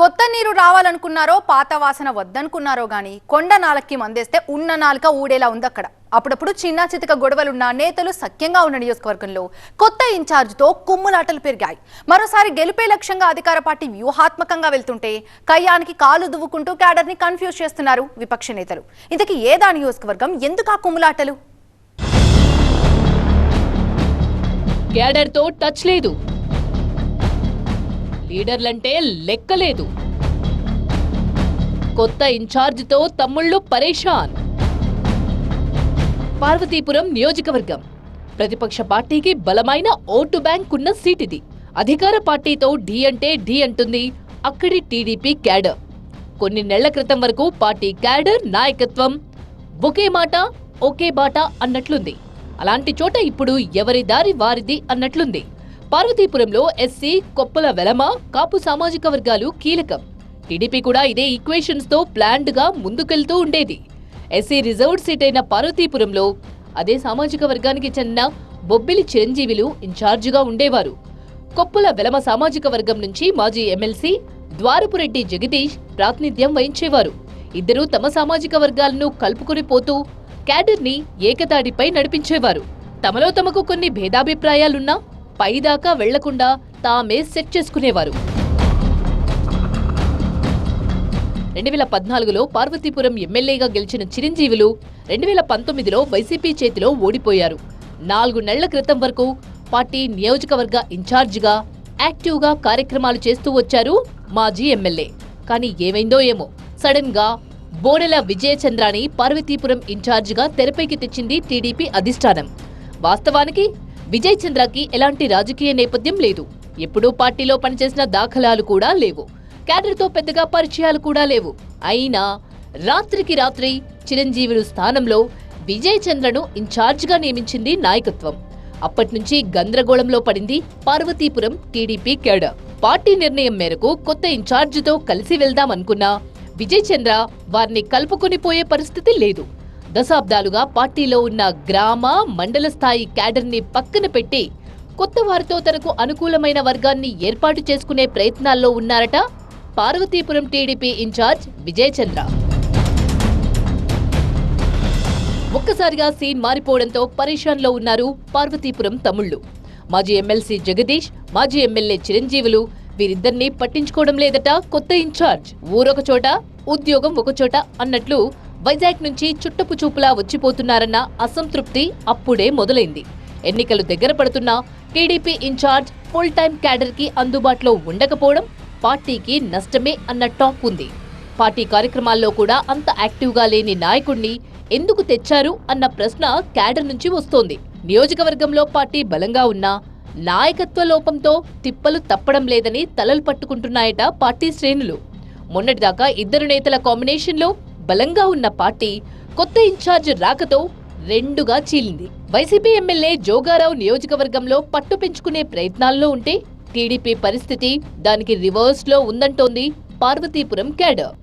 కొత్త నీరు రావాలనుకున్నారో పాత వాసన వద్దనుకున్నారో గాని కొండ నాలకి మందేస్తే ఉన్న నాలుక ఊడేలా ఉంది అక్కడ అప్పుడప్పుడు చిన్న చితక గొడవలున్న నేతలు సఖ్యంగా ఉన్న నియోజకవర్గంలో కొత్త ఇన్ఛార్జ్తో కుమ్ములాటలు పెరిగాయి. మరోసారి గెలిపే లక్ష్యంగా అధికార పార్టీ వ్యూహాత్మకంగా వెళ్తుంటే కయ్యానికి కాలు దువ్వుకుంటూ క్యాడర్ని కన్ఫ్యూజ్ చేస్తున్నారు విపక్ష నేతలు. ఇంతకీ ఏదా నియోజకవర్గం? ఎందుకు ఆ కుమ్ములాటలు? క్యాడర్తో టచ్ లేదు. లీడర్లంటే లెక్కలేదు. కొత్త ఇన్ఛార్జితో తమ్ముళ్ళు పరేషాన్. పార్వతీపురం నియోజకవర్గం. ప్రతిపక్ష పార్టీకి బలమైన ఓటు బ్యాంక్ ఉన్న సీట్ ఇది అధికార పార్టీతో ఢీ అంటే ఢీ అంటుంది అక్కడి టీడీపీ క్యాడర్. కొన్ని నెలల క్రితం వరకు పార్టీ క్యాడర్ నాయకత్వం. ఒకే మాట ఒకే బాట అన్నట్లుంది. అలాంటి చోట ఇప్పుడు ఎవరి దారి వారిది అన్నట్లుంది. పార్వతీపురంలో ఎస్సీ కొప్పల వెలమ కాపు సామాజిక వర్గాలు కీలకం. టీడీపీ కూడా ఇదే ఈక్వేషన్స్తో ప్లాన్డ్గా ముందుకెళ్తూ ఉండేది. ఎస్సీ రిజర్వ్డ్ సీట్ అయిన పార్వతీపురంలో అదే సామాజిక వర్గానికి చెందిన బొబ్బిలి చిరంజీవిలు ఇన్ఛార్జిగా ఉండేవారు. కొప్పుల వెలమ సామాజిక వర్గం నుంచి మాజీ ఎమ్మెల్సీ ద్వారపురెడ్డి జగదీష్ ప్రాతినిధ్యం వహించేవారు. ఇద్దరూ తమ సామాజిక వర్గాలను కలుపుకొని పోతూ క్యాడర్ని ఏకతాడిపై నడిపించేవారు. తమలో తమకు కొన్ని భేదాభిప్రాయాలున్నా పైదాకా వెళ్ళకుండా తామే సెట్ చేసుకునేవారు. రెండు వేల పద్నాలుగులో పార్వతీపురం ఎమ్మెల్యేగా గెలిచిన చిరంజీవులు రెండు వేల పంతొమ్మిదిలో వైసీపీ చేతిలో ఓడిపోయారు. నాలుగు నెలల క్రితం వరకు పార్టీ నియోజకవర్గ ఇన్ఛార్జిగా యాక్టివ్గా కార్యక్రమాలు చేస్తూ వచ్చారు మాజీ ఎమ్మెల్యే. కానీ ఏమైందో ఏమో. సడన్గా బోడెల విజయచంద్రాని పార్వతీపురం ఇన్ఛార్జిగా తెరపైకి తెచ్చింది టీడీపీ అధిష్టానం. వాస్తవానికి విజయ్ చంద్రకి ఎలాంటి రాజకీయ నేపథ్యం లేదు. ఎప్పుడూ పార్టీలో పనిచేసిన దాఖలాలు కూడా లేవు. క్యాడర్తో పెద్దగా పరిచయాలు కూడా లేవు. అయినా రాత్రికి రాత్రి చిరంజీవులు స్థానంలో విజయ్ చంద్రను ఇన్ఛార్జ్గా నియమించింది నాయకత్వం. అప్పటినుంచి గందరగోళంలో పడింది పార్వతీపురం టీడీపీ క్యాడర్. పార్టీ నిర్ణయం మేరకు కొత్త ఇన్ఛార్జితో కలిసి వెళ్దామనుకున్నా విజయ్ చంద్ర వారిని కలుపుకొనిపోయే పరిస్థితి లేదు. దశాబ్దాలుగా పార్టీలో ఉన్న గ్రామ మండల స్థాయి క్యాడర్ని పక్కన పెట్టి కొత్త వారితో తనకు అనుకూలమైన వర్గాన్ని ఏర్పాటు చేసుకునే ప్రయత్నాల్లో ఉన్నారట పార్వతీపురం టీడీపీ ఇన్ఛార్జ్ విజయచంద్ర. ఒక్కసారిగా సీన్ మారిపోవడంతో పరేషాన్లో ఉన్నారు పార్వతీపురం తమ్ముళ్ళు. మాజీ ఎమ్మెల్సీ జగదీష్ మాజీ ఎమ్మెల్యే చిరంజీవులు వీరిద్దరినీ పట్టించుకోవడం లేదట కొత్త ఇన్ఛార్జ్. ఊరొక చోట ఉద్యోగం ఒకచోట అన్నట్లు వైజాగ్ నుంచి చుట్టపు చూపులా వచ్చిపోతున్నారన్న అసంతృప్తి అప్పుడే మొదలైంది. ఎన్నికలు దగ్గర పడుతున్నా టీడీపీ ఇన్ఛార్జ్ ఫుల్ టైం క్యాడర్కి అందుబాటులో ఉండకపోవడం పార్టీకి నష్టమే అన్న టాక్ ఉంది. పార్టీ కార్యక్రమాల్లో కూడా అంత యాక్టివ్గా లేని నాయకుడిని ఎందుకు తెచ్చారు అన్న ప్రశ్న క్యాడర్ నుంచి వస్తోంది. నియోజకవర్గంలో పార్టీ బలంగా ఉన్నా నాయకత్వ లోపంతో తిప్పలు తప్పడం లేదని తలలు పట్టుకుంటున్నాయట పార్టీ శ్రేణులు. మొన్నటిదాకా ఇద్దరు నేతల కాంబినేషన్లో బలంగా ఉన్న పార్టీ కొత్త ఇన్ఛార్జ్ రాకతో రెండుగా చీలింది. వైసీపీ ఎమ్మెల్యే జోగారావు నియోజకవర్గంలో పట్టు పెంచుకునే ప్రయత్నాల్లో ఉంటే టీడీపీ పరిస్థితి దానికి రివర్స్లో ఉందంటోంది పార్వతీపురం క్యాడర్.